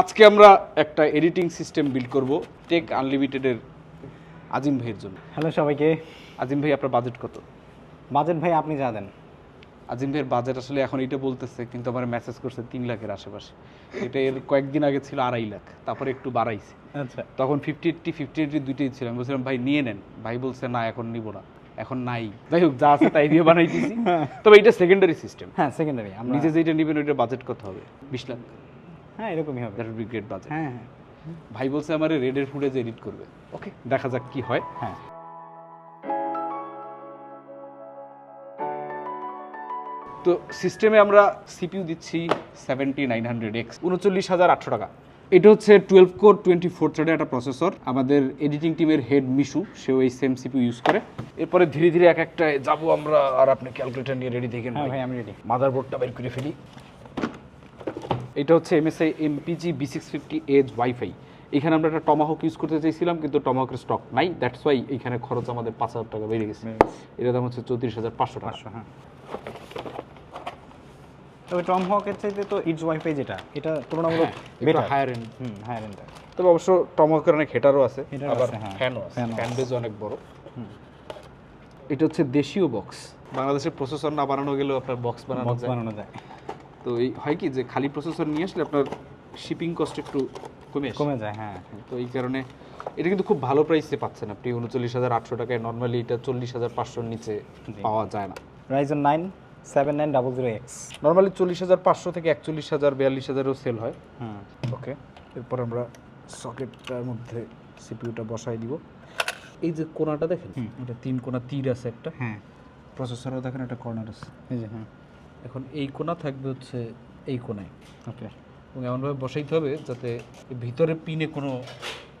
আজকে আমরা একটা এডিটিং সিস্টেম বিল্ড করব টেক আনলিমিটেডের আজিম ভাইয়ের জন্য। হ্যালো সবাইকে। আজিম ভাই আপনার বাজেট কত? বাজেট ভাই আপনি যা দেন। আজিম ভাইয়ের বাজেট আসলে এখন এটা বলতেছে কিন্তু আমার মেসেজ করছে তিন লাখের আশেপাশে। এটা এর কয়েকদিন আগে ছিল আড়াই লাখ তারপরে একটু বাড়াইছে। আচ্ছা। তখন ফিফটি এইটটি ফিফটি এইটটি দুইটাই ছিল। আমি বলছিলাম ভাই নিয়ে নেন। ভাই বলছে না এখন নিব না। এখন নাই। যাই হোক যা আছে তাই দিয়ে বানাইতেছি। তবে এটা সেকেন্ডারি সিস্টেম হ্যাঁ সেকেন্ডারি আমরা নিজে যেটা নেবেন ওইটা বাজেট কত হবে? বিশ লাখ। হ্যাঁ এরকমই হবে। That would be great budget হ্যাঁ হ্যাঁ। ভাই বলছে আমার রেডের ফুটেজ এডিট করবে। ওকে দেখা যাক কি হয়। হ্যাঁ। তো সিস্টেমে আমরা সিপিইউ দিচ্ছি সেভেন্টি নাইন হান্ড্রেড এক্স উনচল্লিশ হাজার আটশো টাকা। এটা হচ্ছে টুয়েলভ কোর টোয়েন্টি ফোর থ্রেডের একটা প্রসেসর আমাদের এডিটিং টিমের হেড মিশু সেও এই সেম সিপিউ ইউজ করে। এরপরে ধীরে ধীরে এক একটা যাব আমরা আর আপনি ক্যালকুলেটর নিয়ে রেডি দেখেন হ্যাঁ ভাই। আমি রেডি মাদারবোর্ডটা বের করে ফেলি। এটা হচ্ছে MSI MPG B six fifty edge wifi এখানে আমরা একটা টমাহক ইউজ করতে চাইছিলাম কিন্তু টমাহকের স্টক নাই। দ্যাটস ওয়াই এখানে খরচ আমাদের পাঁচ হাজার টাকা বেড়ে গেছে। এটার দাম হচ্ছে চৌত্রিশ হাজার পাঁচশো টাকা। হ্যাঁ। তবে টম হকের চাইতে তো ইটস ওয়াইফাই যেটা এটা তুলনামূলক better higher end hmm higher এন্ডটা তবে অবশ্য টমহকের অনেক হেটারও আছে আবার। ফ্যানও আছে। ফ্যান বেজ অনেক বড়। এটা হচ্ছে দেশীয় বক্স বাংলাদেশের প্রসেসর না বানানো গেলেও আপনার বক্স বানানো বক্স বানানো যায়। তো এই হয় কি যে খালি প্রসেসর নিয়ে আসলে আপনার শিপিং কস্ট একটু কমে কমে যায় হ্যাঁ। তো এই কারণে এটা কিন্তু খুব ভালো প্রাইসে পাচ্ছেন আপনি। উনচল্লিশ হাজার আটশো টাকায় নর্মালি এটা চল্লিশ হাজার পাঁচশোর নিচে পাওয়া যায় না। Ryzen nine seven nine double zero X normally চল্লিশ হাজার পাঁচশো থেকে একচল্লিশ হাজার বিয়াল্লিশ হাজারও সেল হয়। হুম। ওকে এরপর আমরা সকেটটার মধ্যে সিপিউটা বসাই দিব। এই যে কোনাটা দেখেন? এটা তিন কোনা তীর আছে একটা। হ্যাঁ। প্রসেসরও দেখেন একটা কর্নার আছে। এই যে হ্যাঁ এখন এই কোনা থাকবে হচ্ছে এই কোনায় ওকে। এবং এমনভাবে বসাইতে হবে যাতে ভিতরে পিনে কোনো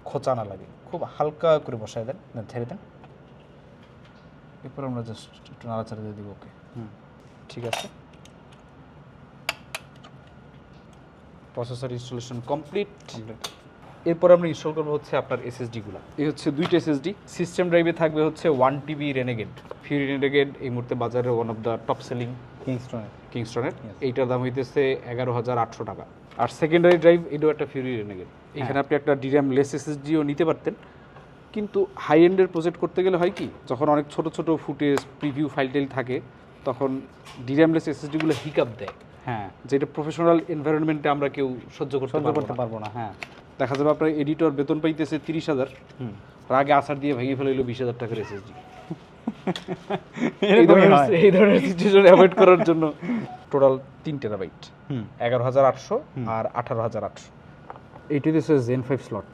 খোঁচা না লাগে। খুব হালকা করে বসাই দেন না ছেড়ে দেন। এরপর আমরা জাস্ট একটু নাড়াচাড়া দিয়ে দিব ওকে। হুম। ঠিক আছে। প্রসেসর ইনস্টলেশন কমপ্লিট এরপর আমরা ইনস্টল করব হচ্ছে আপনার এসএসডিগুলো এই হচ্ছে দুইটা এসএসডি সিস্টেম ড্রাইভে থাকবে হচ্ছে one TB Renegade Fury Renegade এই মুহূর্তে বাজারে one of the top selling কিংস্টনের। কিংস্টনের। এইটার দাম হইতেছে এগারো হাজার আটশো টাকা। আর সেকেন্ডারি ড্রাইভ এটাও একটা ফিউরি রেনেগেড এখানে আপনি একটা ডিরাম লেস এসএসডিও নিতে পারতেন। কিন্তু হাই এন্ডের প্রজেক্ট করতে গেলে হয় কি যখন অনেক ছোট ছোট ফুটেজ প্রিভিউ ফাইল টাইল থাকে তখন ডিরামলেস এসএসডিগুলো হিকআপ দেয়। হ্যাঁ। যেটা প্রফেশনাল এনভায়রনমেন্টে আমরা কেউ সহ্য করতে করতে পারব না হ্যাঁ। দেখা যাবে আপনার এডিটর বেতন পাইতেছে তিরিশ হাজার। আর আগে আসার দিয়ে ভেঙে ফেলাইলো বিশ হাজার টাকার এসএসডি এই ধরনের সিচুয়েশন অ্যাভয়েড করার জন্য টোটাল তিন টেরাবাইট এগারো হাজার আটশো আর আঠারো হাজার আটশো। এইটি দিচ্ছে জেন ফাইভ স্লট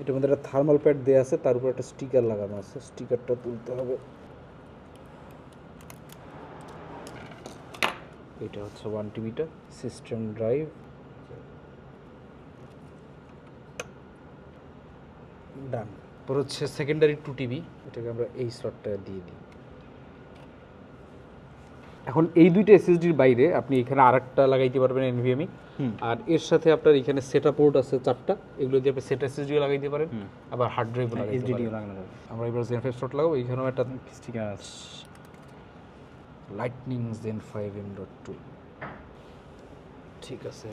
এটার মধ্যে একটা থার্মাল প্যাড দেওয়া আছে তার উপর একটা স্টিকার লাগানো আছে। স্টিকারটা তুলতে হবে। এটা হচ্ছে ওয়ান টিভিটা সিস্টেম ড্রাইভ ডান পর হচ্ছে সেকেন্ডারি টু টিভি এটাকে আমরা এই স্লটটা দিয়ে দিই। এখন এই দুইটা এসএসডির বাইরে আপনি এখানে আরেকটা লাগাইতে পারবেন এনভিএমই আর এর সাথে আপনার এখানে সেটা পোর্ট আছে চারটা এগুলো দিয়ে আপনি সেট এসএসডিও লাগাইতে পারেন আবার হার্ড ড্রাইভও লাগাইতে এইচডিডিও পারেন। আমরা এবার জেন ফাইভ স্লট লাগাবো এখানেও একটা স্টিকার আছে। Lightning gen five M dot two ঠিক আছে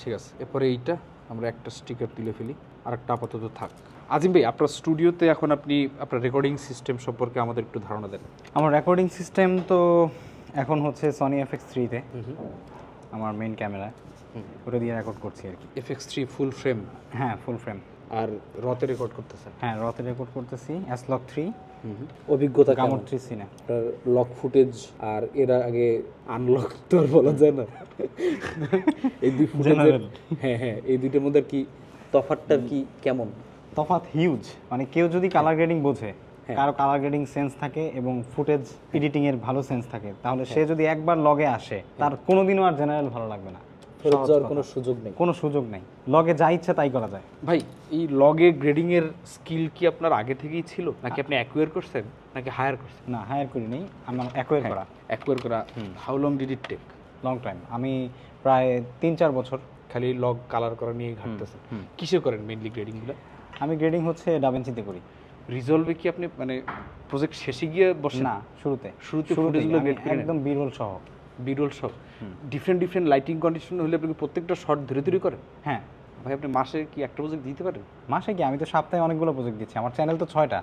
ঠিক আছে এরপরে এইটা আমরা একটা স্টিকার তুলে ফেলি আর একটা আপাতত থাক। আজিম ভাই আপনার স্টুডিওতে এখন আপনি আপনার রেকর্ডিং সিস্টেম সম্পর্কে আমাদের একটু ধারণা দেন। আমার রেকর্ডিং সিস্টেম তো এখন হচ্ছে সনি এফ এক্স থ্রিতে আমার মেইন ক্যামেরা ওটা দিয়ে রেকর্ড করছি আর কি। F X three full frame হ্যাঁ ফুল ফ্রেম আর রতে রেকর্ড করতেছেন? হ্যাঁ রতে রেকর্ড করতেছি এস লক থ্রি অভিজ্ঞতা থ্রি সিনে। লক ফুটেজ আর এর আগে আনলক তো আর বলা যায় না। এই দুই ফুটেজের হ্যাঁ হ্যাঁ এই দুইটার মধ্যে কি তফাৎটা কি কেমন? তফাৎ হিউজ মানে কেউ যদি কালার গ্রেডিং বোঝে হ্যাঁ। কারও কালার গ্রেডিং সেন্স থাকে এবং ফুটেজ এডিটিং এর ভালো সেন্স থাকে তাহলে সে যদি একবার লগে আসে তার কোনোদিনও আর জেনারেল ভালো লাগবে না। ফেরত যাওয়ার কোনো সুযোগ নেই। কোনো সুযোগ নেই। লগে যা ইচ্ছা তাই করা যায়। ভাই এই লগে গ্রেডিং এর স্কিল কি আপনার আগে থেকেই ছিল? নাকি আপনি অ্যাকুয়ার করছেন? নাকি হায়ার করছেন? না হায়ার করি নেই আমার অ্যাকোয়ার করা। অ্যাকুয়ার করা। How long did it take long time আমি প্রায় তিন চার বছর খালি লগ কালার করা নিয়ে ঘাটতেছেন। কিসে করেন মেইনলি গ্রেডিংগুলো আমি গ্রেডিং হচ্ছে ডাভেন্সিতে করি। রিজলভে কি আপনি মানে প্রজেক্ট শেষে গিয়ে বসেন? না শুরুতে। শুরুতে ফুটেজগুলো গ্রেড? একদম বিরল সহ। বিরল সব ডিফারেন্ট ডিফারেন্ট লাইটিং কন্ডিশন হলে আপনি প্রত্যেকটা শট ধীরে ধীরে করেন? হ্যাঁ। ভাই আপনি মাসে কি একটা প্রজেক্ট দিতে পারেন? মাসে কি? আমি তো সপ্তাহে অনেকগুলো প্রজেক্ট দিচ্ছি। আমার চ্যানেল তো ছয়টা।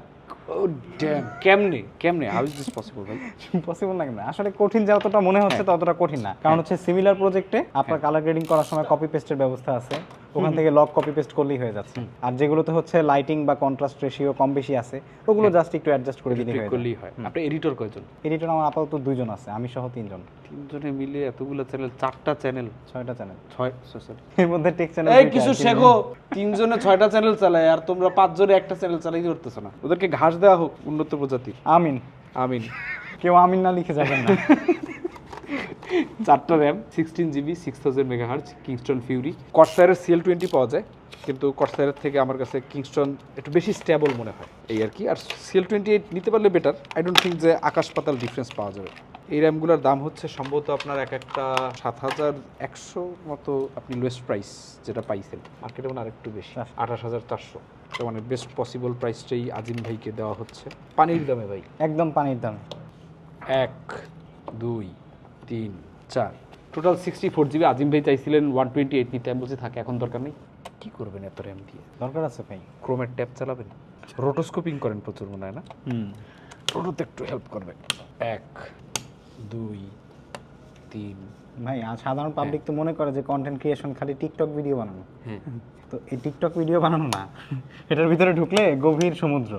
কেমনে? কেমনে? হাউ ইজ দিস পসিবল ভাই? পসিবল না আসলে কঠিন যতটা মনে হচ্ছে হ্যাঁ। ততটা কঠিন না। কারণ হচ্ছে সিমিলার প্রজেক্টে আপনার কালার গ্রেডিং করার সময় কপি পেস্টের ব্যবস্থা আছে। ওখান থেকে লক কপি পেস্ট করলেই হয়ে যাচ্ছে। আর যেগুলোতে হচ্ছে লাইটিং বা কন্ট্রাস্ট রেশিও কম বেশি আছে ওগুলো জাস্ট একটু অ্যাডজাস্ট করে দিলেই করলেই হয়। আপনি এডিটর কয়জন? এডিটর আমার আপাতত দুইজন আছে আমি সহ তিনজন। তিনজনে মিলে এতগুলো চ্যানেল চারটা চ্যানেল ছয়টা চ্যানেল ছয় সরি এর মধ্যে টেক চ্যানেল এই কিছু শেখো তিনজনে ছয়টা চ্যানেল চালায় আর তোমরা পাঁচজনে একটা চ্যানেল চালাই পারতেছো না। ওদেরকে ঘাস দেওয়া হোক উন্নত প্রজাতির। আমিন। আমিন। কেউ আমিন না লিখে যাবেন না। চারটা RAM sixteen GB six thousand megahertz Kingston Fury কটসায়ারের CL twenty পাওয়া যায় কিন্তু কটসায়ারের থেকে আমার কাছে কিংস্টন একটু বেশি স্টেবল মনে হয় এই আর কি। আর সিএল টোয়েন্টি এইট নিতে পারলে বেটার আই ডোন্ট থিঙ্ক যে আকাশ পাতাল ডিফারেন্স পাওয়া যাবে। এই র্যামগুলোর দাম হচ্ছে সম্ভবত আপনার এক একটা সাত হাজার একশো মতো আপনি লোয়েস্ট প্রাইস যেটা পাইছেন মার্কেটে মানে আরেকটু বেশি আঠাশ হাজার চারশো। মানে বেস্ট পসিবল প্রাইসটাই আজিম ভাইকে দেওয়া হচ্ছে। পানির দামে ভাই। একদম পানির দাম। এক দুই তিন চার। Total sixty four GB Azim ভাই চাইছিলেন ওয়ান টোয়েন্টি এইট নিতে। আমি বলছি থাকে এখন দরকার নেই। কি করবেন এত র্যাম দিয়ে? দরকার আছে ভাই। ক্রোমের ট্যাপ চালাবেন? রোটোস্কোপিং করেন প্রচুর মনে হয় না? হুম। রোটোতে একটু হেল্প করবে এক দুই তিন ভাই আর সাধারণ পাবলিক তো মনে করে যে কন্টেন্ট ক্রিয়েশন খালি টিকটক ভিডিও বানানো। হ্যাঁ। তো এই টিকটক ভিডিও বানানো না এটার ভিতরে ঢুকলে গভীর সমুদ্র।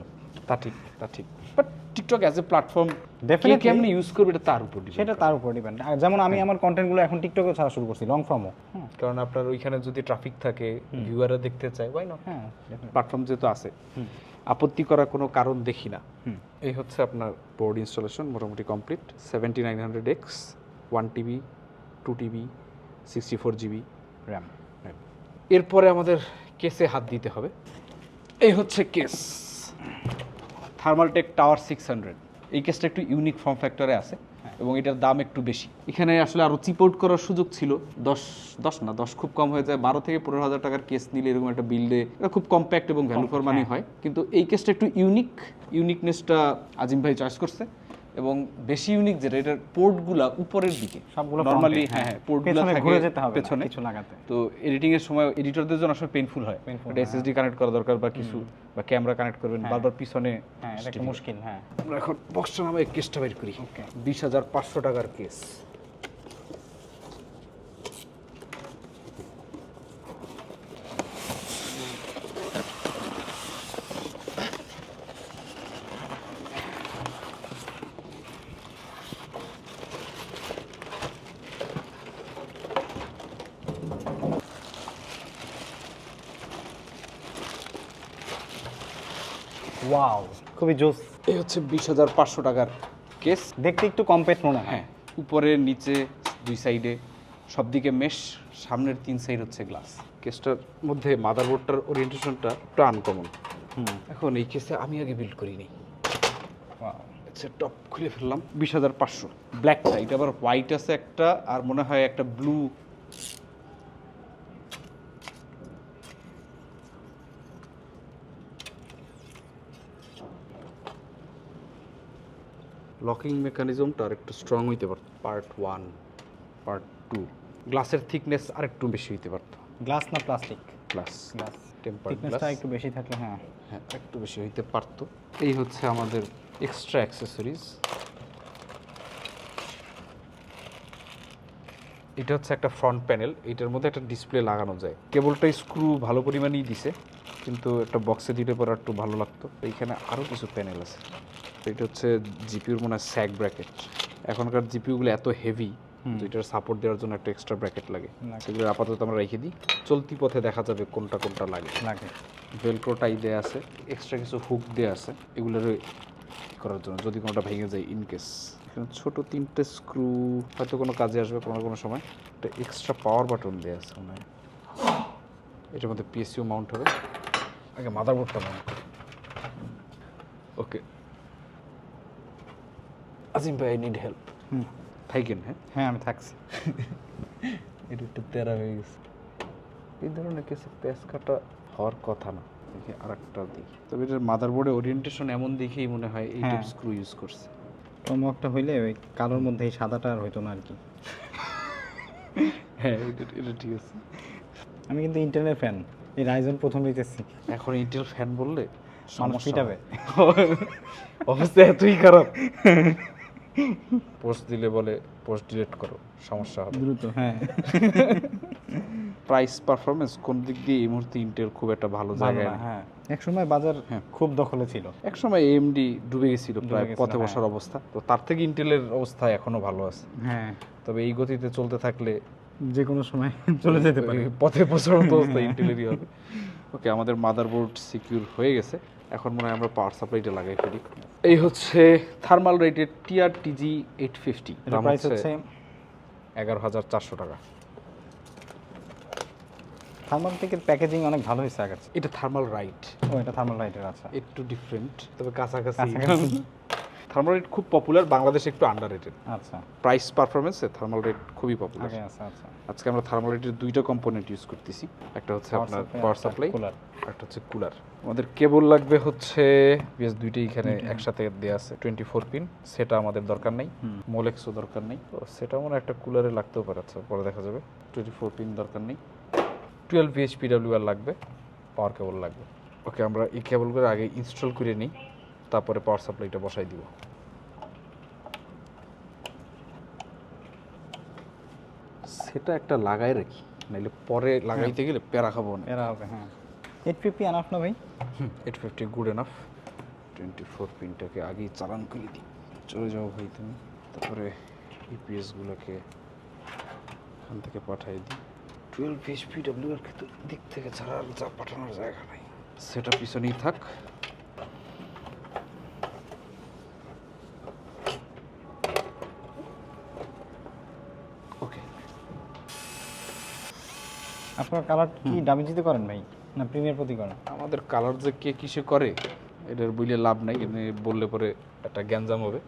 তা ঠিক তা ঠিক। But TikTok as a platform Definitely. কেমনি ইউজ করবে এটা তার উপর সেটা তার উপর ডিপেন্ড যেমন আমি আমার কন্টেন্টগুলো এখন টিকটকে ছাড়া শুরু করছি লং ফর্মও হ্যাঁ কারণ আপনার ওইখানে যদি ট্রাফিক থাকে ভিউয়াররা দেখতে চায় ওয়াই না হ্যাঁ। প্ল্যাটফর্ম যেহেতু আছে আপত্তি করার কোনো কারণ দেখি না। হুম। এই হচ্ছে আপনার বোর্ড ইনস্টলেশন মোটামুটি complete seventy nine hundred X one TB two TB sixty four GB RAM এরপরে আমাদের কেসে হাত দিতে হবে। এই হচ্ছে case. Thermaltake tower six hundred এই কেসটা একটু ইউনিক ফর্ম ফ্যাক্টরে আছে এবং এটার দাম একটু বেশি। এখানে আসলে আরও চিপোর্ট করার সুযোগ ছিল। দশ দশ না দশ খুব কম হয়ে যায়। বারো থেকে পনেরো হাজার টাকার কেস নিলে এরকম একটা বিল্ডে এটা খুব কম্প্যাক্ট এবং ভ্যালু ফর মানি হয়। কিন্তু এই কেসটা একটু ইউনিক ইউনিকনেসটা আজিম ভাই চয়েস করছে। এবং বেশি ইউনিক যেটা এটার পোর্টগুলা উপরের দিকে। সবগুলো নর্মালি হ্যাঁ হ্যাঁ পোর্টগুলো থাকে ঘুরে যেতে হবে পেছনে। কিছু লাগাতে। তো এডিটিং এর সময় এডিটরদের জন্য আসলে পেইনফুল হয়। এটা এসএসডি কানেক্ট করা দরকার বা কিছু বা ক্যামেরা কানেক্ট করবেন বারবার পিছনে হ্যাঁ এটা একটু মুশকিল হ্যাঁ। আমরা এখন বক্সটা নামে কেসটা বের করি। বিশ হাজার পাঁচশো টাকার কেস খুবই জোস। এই হচ্ছে বিশ হাজার পাঁচশো টাকার কেস। দেখতে একটু কম্প্যাক্ট মনে হয় হ্যাঁ উপরে নিচে দুই সাইডে সব দিকে মেশ সামনের তিন সাইড হচ্ছে গ্লাস। কেসটার মধ্যে মাদারবোর্ডটার ওরিয়েন্টেশনটা একটু আনকমন হুম। এখন এই কেসে আমি আগে বিল্ড করিনি। আচ্ছা টপ খুলে ফেললাম বিশ হাজার পাঁচশো। ব্ল্যাকটা এটা আবার হোয়াইট আছে একটা আর মনে হয় একটা ব্লু লকিং মেকানিজমটা আর একটু স্ট্রং হইতে পারত। পার্ট ওয়ান পার্ট টু গ্লাসের থিকনেস আর একটু বেশি হইতে পারত। গ্লাস না প্লাস্টিক গ্লাস গ্লাস টেম্পার একটু বেশি থাকলে হ্যাঁ। হ্যাঁ একটু বেশি হইতে পারতো। এই হচ্ছে আমাদের এক্সট্রা অ্যাক্সেসরিজ এটা হচ্ছে একটা ফ্রন্ট প্যানেল এটার মধ্যে একটা ডিসপ্লে লাগানো যায়। কেবলটা স্ক্রু ভালো পরিমাণেই দিছে কিন্তু একটা বক্সে দিলে পরে একটু ভালো লাগতো। এইখানে আরও কিছু প্যানেল আছে। তো এটা হচ্ছে জিপিউর মনে হয় স্যাক ব্র্যাকেট এখনকার জিপিউগুলো এত হেভি এটার সাপোর্ট দেওয়ার জন্য একটা এক্সট্রা ব্র্যাকেট লাগে। সেগুলো আপাতত আমরা রেখে দিই। চলতি পথে দেখা যাবে কোনটা কোনটা লাগে। লাগে। ভেলক্রো টাই দেওয়া আছে এক্সট্রা কিছু হুক দেওয়া আছে এগুলোর করার জন্য যদি কোনোটা ভেঙে যায় ইন কেস এখানে ছোট তিনটে স্ক্রু হয়তো কোনো কাজে আসবে কোনো কোনো সময়। একটা এক্সট্রা পাওয়ার বাটন দেওয়া আছে মনে হয়। এটার মধ্যে পিএসইউ মাউন্ট হবে। আগে মাদারবোর্ডটা মাউন্ট ওকে আজিম ভাই নিড হেল্প থাইকেন হ্যাঁ হ্যাঁ আমি থাকছি এটা একটু তেরা হয়ে গেছে এই ধরনের কিছু প্যাচ কাটা হওয়ার কথা না। দেখি আর একটা দেখি। তবে এটার মাদারবোর্ডে ওরিয়েন্টেশন এমন দেখেই মনে হয় এই হ্যাঁ। স্ক্রু ইউজ করছে। চমকটা হইলে ওই কালোর মধ্যে এই সাদাটা আর হইতো না আর কি। হ্যাঁ এটা এটা ঠিক আছে। আমি কিন্তু ইন্টারনেট ফ্যান এই রাইজন প্রথম নিতেছি। এখন ইন্টেল ফ্যান বললে মানুষ সমস্যা পিটাবে। অবস্থা এতই খারাপ। পোস্ট দিলে বলে পোস্ট ডিলিট করো সমস্যা হবে। দ্রুত হ্যাঁ। প্রাইস পারফরমেন্স কোন দিক দিয়ে এই মুহূর্তে ইন্টেল খুব একটা ভালো জায়গায় হ্যাঁ। এক সময় বাজার হ্যাঁ। খুব দখলে ছিল। এক সময় এএমডি ডুবে গেছিল ডুবে প্রায় গেছিল, পথে হ্যাঁ। বসার অবস্থা। তো তার থেকে ইন্টেলের অবস্থা এখনও ভালো আছে। হ্যাঁ। তবে এই গতিতে চলতে থাকলে যে কোনো সময় চলে যেতে পারে। পথে বসার মতো অবস্থা ইন্টেলেরই হবে। ওকে আমাদের মাদারবোর্ড সিকিউর হয়ে গেছে। এখন মনে হয় আমরা পাওয়ার সাপ্লাইটা লাগাই ফেলি। এই হচ্ছে thermalright TR TG eight fifty price হচ্ছে এগারো হাজার চারশো টাকা। থার্মাল থেকে প্যাকেজিং অনেক ভালো হয়েছে এটা থার্মাল রাইট ও এটা থার্মাল রাইটের আছে একটু ডিফারেন্ট তবে কাছাকাছি। থার্মাল রেট খুব পপুলার বাংলাদেশে একটু আন্ডার রেটেড আচ্ছা প্রাইস পারফরমেন্সে থার্মাল রেট খুবই পপুলার আচ্ছা। আজকে আমরা থার্মাল রেটের দুইটা কম্পোনেন্ট ইউজ করতেছি। একটা হচ্ছে আপনার পাওয়ার সাপ্লাই কুলার একটা হচ্ছে কুলার আমাদের কেবল লাগবে হচ্ছে বেশ দুইটাই এখানে একসাথে দেওয়া আছে টোয়েন্টি ফোর পিন সেটা আমাদের দরকার নেই। মোলেক্সও দরকার নেই। তো সেটা মনে একটা কুলারে লাগতেও পারে আচ্ছা পরে দেখা যাবে। টোয়েন্টি ফোর পিন দরকার নেই। টুয়েলভ বিএইচপি ডাব্লিউআর লাগবে পাওয়ার কেবল লাগবে। ওকে আমরা এই কেবলগুলো আগে ইনস্টল করে নিই। তারপরে পাওয়ার সাপ্লাইটা বসাই দিব। সেটা একটা লাগাই রাখি নাইলে পরে লাগাইতে গেলে প্যারা খাব না। এরা হবে হ্যাঁ। এইট ফিফটি আনাফ না ভাই? Eight fifty good enough twenty four পিনটাকে আগেই চালান করে দিই। চলে যাও ভাই তুমি। তারপরে ইপিএসগুলোকে এখান থেকে পাঠিয়ে দিই। টুয়েলভ এইচপি ডাব্লিউ এর কিন্তু দিক থেকে ছাড়া আর যা পাঠানোর জায়গা নাই। সেটা পিছনেই থাক ওকে আপনার কালার কি? ডামিজিতে করেন ভাই? না প্রিমিয়ার প্রতি করেন? আমাদের কালার যে কে কিসে করে এটার বইলে লাভ নাই কিন্তু বললে পরে একটা গ্যাঞ্জাম হবে।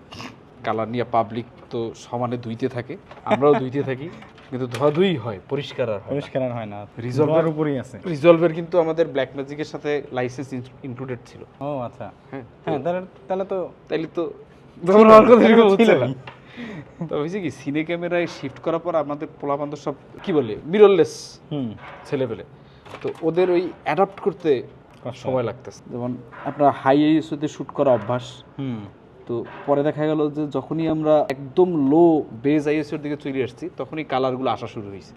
কালার নিয়ে পাবলিক তো সমানে ধুইতে থাকে আমরাও ধুইতে থাকি কিন্তু ধোয়াধুই হয় পরিষ্কার আর পরিষ্কার আর হয় না। এর- উপরেই আছে। রিজলভের কিন্তু আমাদের ব্ল্যাক ম্যাজিকের সাথে লাইসেন্স ইনক্লুডেড ছিল। ও আচ্ছা। হ্যাঁ হ্যাঁ তাহলে তাহলে তো তাইলে তো ছিল। না। তো হয়েছে কি সিনে ক্যামেরায় শিফট করার পর আমাদের পোলাপান্ত সব কি বলে? মিররলেস হুম। ছেলেপেলে। তো ওদের ওই অ্যাডাপ্ট করতে সময় লাগতেছে। যেমন আপনার হাই আইএসওতে শ্যুট করা অভ্যাস। হুম। তো পরে দেখা গেল যে যখনই আমরা একদম লো বেজ আইএসওর দিকে চলে আসছি তখনই কালারগুলো আসা শুরু হয়েছে।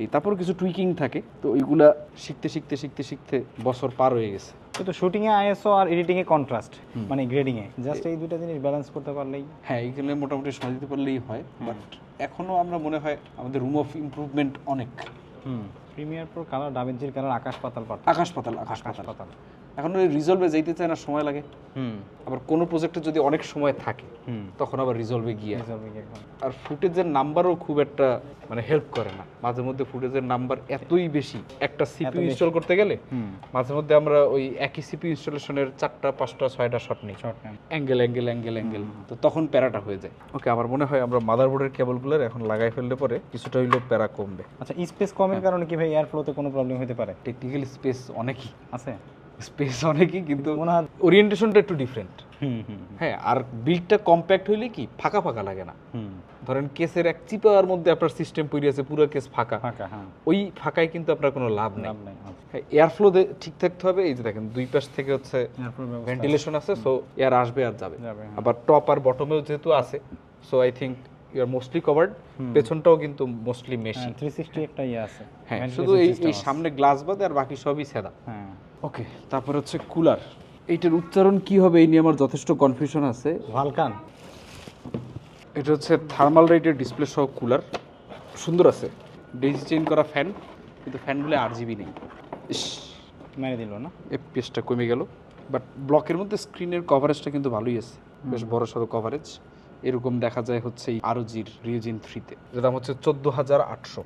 এই তারপর কিছু টুইকিং থাকে তো ওইগুলা শিখতে শিখতে শিখতে শিখতে বছর পার হয়ে গেছে। কিন্তু শুটিং এ আইএসও আর এডিটিং এ কন্ট্রাস্ট মানে গ্রেডিং এ জাস্ট এই দুইটা জিনিস ব্যালেন্স করতে পারলেই। হ্যাঁ এইখানে মোটামুটি সময় দিতে পারলেই হয় বাট এখনও আমরা মনে হয় আমাদের রুম অফ ইমপ্রুভমেন্ট অনেক। হুম প্রিমিয়ার প্রো কালার ডাভিঞ্চির কালার আকাশ পাতাল আকাশ পাতাল। আকাশ পাতাল। এখন ওই রিজলভে যেতে চায় না সময় লাগে। হুম। আবার কোনো প্রজেক্টে যদি অনেক সময় থাকে হুম। তখন আবার রিজলভে গিয়ে। আর ফুটেজের নাম্বারও খুব একটা মানে হেল্প করে না। মাঝে মধ্যে ফুটেজের নাম্বার এতই বেশি। একটা সিপি ইনস্টল করতে গেলে হুম। মাঝে মধ্যে আমরা ওই একই সিপি ইনস্টলেশনের চারটা পাঁচটা ছয়টা শট নিই। অ্যাঙ্গেল অ্যাঙ্গেল অ্যাঙ্গেল অ্যাঙ্গেল তো তখন প্যারাটা হয়ে যায়। ওকে আমার মনে হয় আমরা মাদারবোর্ডের কেবলগুলোর এখন লাগাই ফেললে পরে কিছুটা হইলেও প্যারা কমবে। আচ্ছা স্পেস কমের কারণে কি ভাই এয়ার ফ্লোতে কোনো প্রবলেম হতে পারে? টেকনিক্যাল স্পেস অনেকই। আছে? স্পেস অনেকই কিন্তু হয় ওরিয়েন্টেশনটা একটু ডিফারেন্ট হ্যাঁ আর বিল্ডটা কম্প্যাক্ট হইলে কি ফাঁকা ফাঁকা লাগে না। ধরেন কেসের এক চিপার মধ্যে আপনার সিস্টেম পড়ে আছে পুরো কেস ফাঁকা। ফাঁকা হ্যাঁ। ওই ফাঁকায় কিন্তু আপনার কোনো লাভ নেই। এয়ার ফ্লো ঠিক থাকতে হবে এই যে দেখেন দুই পাশ থেকে হচ্ছে ভেন্টিলেশন আছে। সো এয়ার আসবে আর যাবে। হ্যাঁ। আবার টপ আর বটমেও যেহেতু আছে so I think you are mostly covered পেছনটাও কিন্তু মোস্টলি মেশি থ্রি সিক্সটি একটা ইয়ে আছে। হ্যাঁ শুধু এই। সামনে গ্লাস বাদে আর বাকি সবই সেদা হ্যাঁ। ওকে তারপর হচ্ছে কুলার। এইটার উচ্চারণ কি হবে এই নিয়ে আমার যথেষ্ট কনফিউশন আছে। ভালকান। এটা হচ্ছে থার্মাল রেটের ডিসপ্লে সহ কুলার। সুন্দর আছে। ডেজি চেঞ্জ করা ফ্যান কিন্তু ফ্যানগুলো আর জিবি নেই। ইস মেরে দিল না? এফপিএসটা কমে গেল। বাট ব্লকের মধ্যে স্ক্রিনের কভারেজটা কিন্তু ভালোই আছে। বেশ বড় সড়ো কভারেজ এরকম দেখা যায় হচ্ছে এই আরও জির রিওজিন থ্রিতে এর দাম হচ্ছে চোদ্দ হাজার আটশো।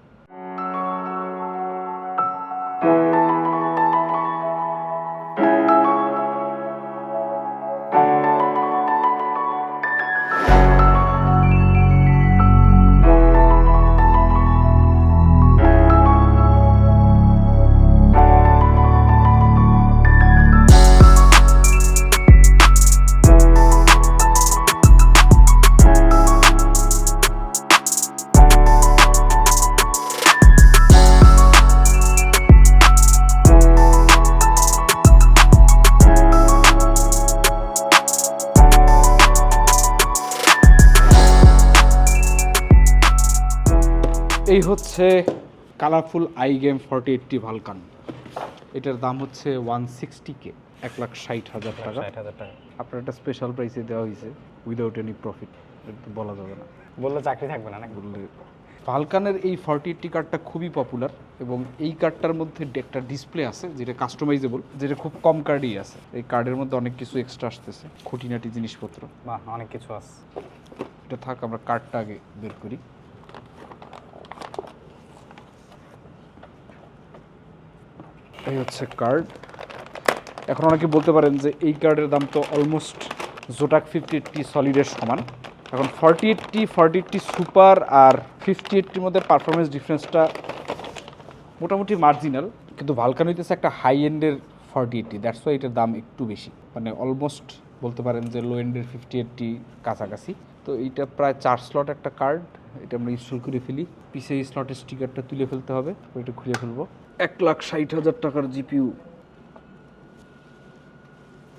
হচ্ছে Colorful iGame forty eighty Vulcan এটার দাম হচ্ছে ওয়ান সিক্সটি কে এক লাখ ষাট হাজার টাকা। আপনার একটা স্পেশাল প্রাইসে দেওয়া হয়েছে উইদাউট এনি প্রফিট বলা যাবে না। বললে চাকরি থাকবে না বললে ফালকানের এই ফর্টি এইটটি কার্ডটা খুবই পপুলার এবং এই কার্ডটার মধ্যে একটা ডিসপ্লে আছে যেটা কাস্টমাইজেবল যেটা খুব কম কার্ডই আছে। এই কার্ডের মধ্যে অনেক কিছু এক্সট্রা আসতেছে খুঁটিনাটি জিনিসপত্র। বা অনেক কিছু আছে। এটা থাক আমরা কার্ডটা আগে বের করি। এই হচ্ছে কার্ড এখন অনেকে বলতে পারেন যে এই কার্ডের দাম তো অলমোস্ট জোটাক ফিফটি এইটটি সলিডের সমান। এখন forty eighty forty eighty super আর ফিফটি এইটটির মধ্যে পারফরমেন্স ডিফারেন্সটা মোটামুটি মার্জিনাল কিন্তু ভালকান হইতেছে একটা হাই এন্ডের ফর্টি এইটটি দ্যাটস ওয়াই এটার দাম একটু বেশি। মানে অলমোস্ট বলতে পারেন যে লো এন্ডের ফিফটি এইটটি কাছাকাছি। তো এইটা প্রায় চার স্লট একটা কার্ড এটা আমরা ইনস্টল করে ফেলি। পিছে এই স্লটের স্টিকারটা তুলে ফেলতে হবে ওইটা খুলে ফেলব। এক লাখ ষাট হাজার টাকার জিপিউ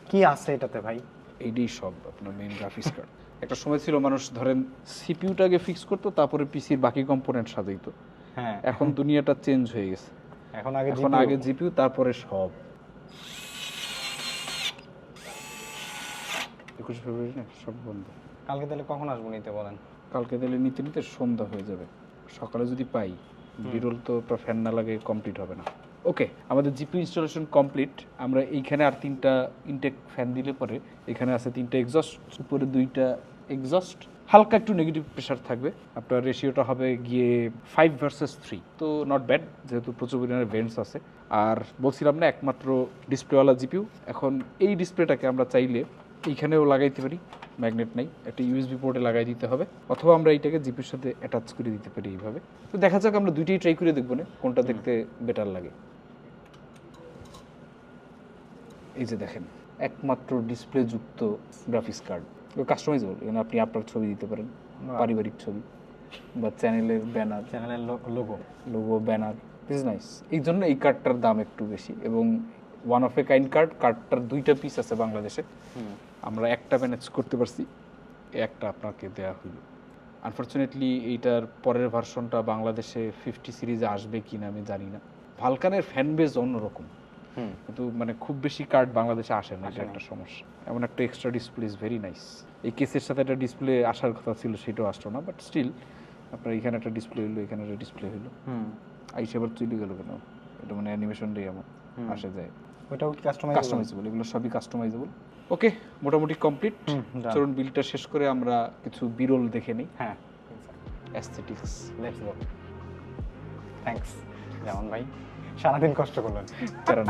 কি আছে এটাতে ভাই? এইটাই সব আপনার মেইন গ্রাফিক্স কার্ড একটা সময় ছিল মানুষ ধরেন সিপিইউটাকে ফিক্স করতো তারপরে পিসির বাকি কম্পোনেন্ট সাজাইতো। হ্যাঁ। এখন দুনিয়াটা চেঞ্জ হয়ে গেছে। এখন আগে এখন আগে জিপিইউ তারপরে সব। একুশে ফেব্রুয়ারি না সব বন্ধ। কালকে তাহলে কখন আসব নিতে বলেন? কালকে দিলে নিতে নিতে সন্ধ্যা হয়ে যাবে। সকালে যদি পাই বিরল তো ফ্যান না লাগে কমপ্লিট হবে না। ওকে আমাদের জিপি ইনস্টলেশন কমপ্লিট আমরা এইখানে আর তিনটা ইনটেক ফ্যান দিলে পরে এখানে আছে তিনটা এক্সস্ট উপরে দুইটা এক্সস্ট হালকা একটু নেগেটিভ প্রেশার থাকবে। আপনার রেশিওটা হবে গিয়ে ফাইভ ভার্সেস থ্রি তো নট ব্যাড যেহেতু প্রচুর পরিমাণে ভেন্টস আছে। আর বলছিলাম না একমাত্র ডিসপ্লেওয়ালা জিপিউ এখন এই ডিসপ্লেটাকে আমরা চাইলে এইখানেও লাগাইতে পারি ম্যাগনেট নাই একটা ইউএসবি পোর্টে লাগাই দিতে হবে অথবা আমরা এইটাকে জিপির সাথে অ্যাটাচ করে দিতে পারি এইভাবে। তো দেখা যাক আমরা দুইটাই ট্রাই করে দেখব না কোনটা দেখতে বেটার লাগে। এই যে দেখেন একমাত্র ডিসপ্লে যুক্ত গ্রাফিক্স কার্ড কাস্টমাইজেবল এখানে আপনি আপনার ছবি দিতে পারেন পারিবারিক ছবি বা চ্যানেলের ব্যানার চ্যানেলের logo logo banner this nice এই জন্য এই কার্ডটার দাম একটু বেশি এবং one of a kind card কার্ডটার দুইটা পিস আছে বাংলাদেশে। আমরা একটা ম্যানেজ করতে পারছি একটা আপনাকে দেয়া হইল। আনফর্চুনেটলি এইটার পরের ভার্সনটা বাংলাদেশে ফিফটি সিরিজে আসবে কি না আমি জানি না। ভালকানের ফ্যান বেজ অন্যরকম কিন্তু মানে খুব বেশি কার্ড বাংলাদেশে আসে না এটা একটা সমস্যা। এমন একটা extra display is very nice এই কেসের সাথে একটা ডিসপ্লে আসার কথা ছিল সেটাও আসলো না বাট স্টিল আপনার এখানে একটা ডিসপ্লে হইল এখানে একটা ডিসপ্লে হইল। আইসে আবার চলে গেল কেন? এটা মানে অ্যানিমেশন দিয়ে এমন আসে যায়। কি কাস্টমাইজ কাস্টমাইজেবল এগুলো সবই কাস্টমাইজেবল ওকে মোটামুটি কমপ্লিট। চলুন বিলটা শেষ করে আমরা কিছু বিরল দেখে নিই। হ্যাঁ। অ্যাস্থেটিক্স লেটস গো থ্যাঙ্কস যেমন ভাই। সারাদিন কষ্ট করলেন। কারণ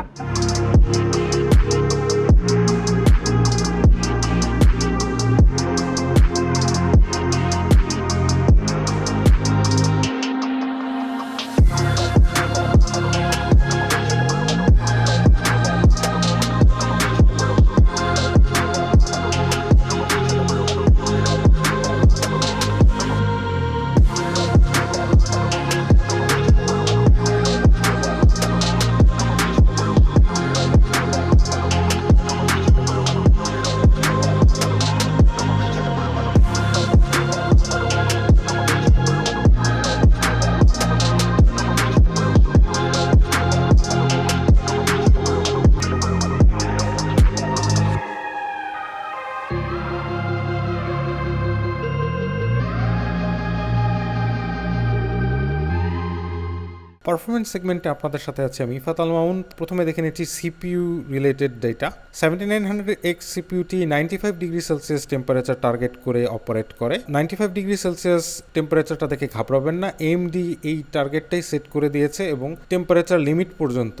পারফরমেন্স সেগমেন্টে আপনাদের সাথে আছি আমি ইফাত আল মামুন। প্রথমে দেখে নিচ্ছি CPU related data seventy nine hundred X সিপিইউটি ninety five degree celsius temperature target করে অপারেট করে। নাইনটি ফাইভ ডিগ্রি সেলসিয়াস টেম্পারেচারটা দেখে ঘাবড়াবেন না। এমডি এই টার্গেটটাই সেট করে দিয়েছে এবং টেম্পারেচার লিমিট পর্যন্ত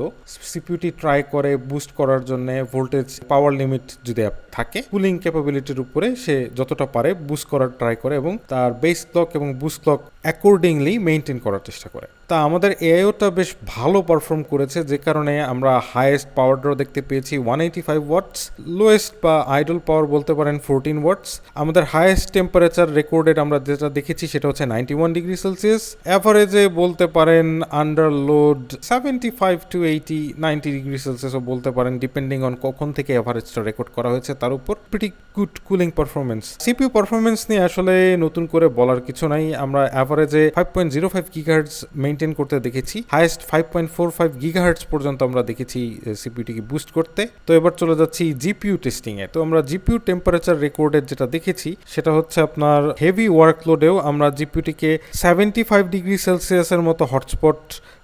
সিপিউটি ট্রাই করে বুস্ট করার জন্য ভোল্টেজ পাওয়ার লিমিট যদি থাকে কুলিং ক্যাপাবিলিটির উপরে সে যতটা পারে বুস্ট করার ট্রাই করে এবং তার বেস ক্লক এবং বুস্ট ক্লক অ্যাকর্ডিংলি মেনটেন করার চেষ্টা করে। তা আমাদের এআইওটা বেশ ভালো পারফর্ম করেছে, যে কারণে আমরা হাইয়েস্ট পাওয়ার ড্র দেখতে পেয়েছি one eighty five watts lowest বা আইডল পাওয়ার বলতে পারেন ফোরটিন ওয়াটস আমাদের হাইয়েস্ট টেম্পারেচার রেকর্ডেড আমরা যেটা দেখেছি সেটা হচ্ছে নাইনটি ওয়ান ডিগ্রি সেলসিয়াস অ্যাভারেজে বলতে পারেন under load seventy five to eighty ninety degree সেলসিয়াসও বলতে পারেন ডিপেন্ডিং অন কখন থেকে অ্যাভারেজটা রেকর্ড করা হয়েছে তার উপর। Pretty good cooling performance CPU performance নিয়ে আসলে নতুন করে বলার কিছু নাই। আমরা অ্যাভারেজে five point zero five gigahertz maintain করতে দেখেছি। Highest five point four five gigahertz পর্যন্ত আমরা দেখেছি সিপিউটিকে বুস্ট করতে। তো এবার চলে যাচ্ছি জিপিউ টেস্টিং এ। তো আমরা জিপিউ টেম্পারেচার রেকর্ডের যেটা দেখেছি, সেটা হচ্ছে আপনার হেভি ওয়ার্কলোডেও আমরা জিপিউটিকে সেভেন্টি ফাইভ ডিগ্রি সেলসিয়াসের মতো হটস্পট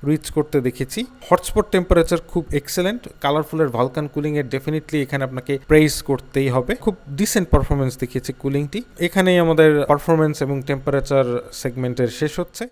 রিচ করতে দেখেছি। হটস্পট টেম্পারেচার খুব এক্সেলেন্ট কালারফুলের ভালকান কুলিং এর ডেফিনেটলি এখানে আপনাকে প্রেস করতেই হবে। খুব ডিসেন্ট পারফরমেন্স দেখিয়েছে কুলিংটি এখানেই আমাদের পারফরমেন্স এবং টেম্পারেচার সেগমেন্টের শেষ হচ্ছে।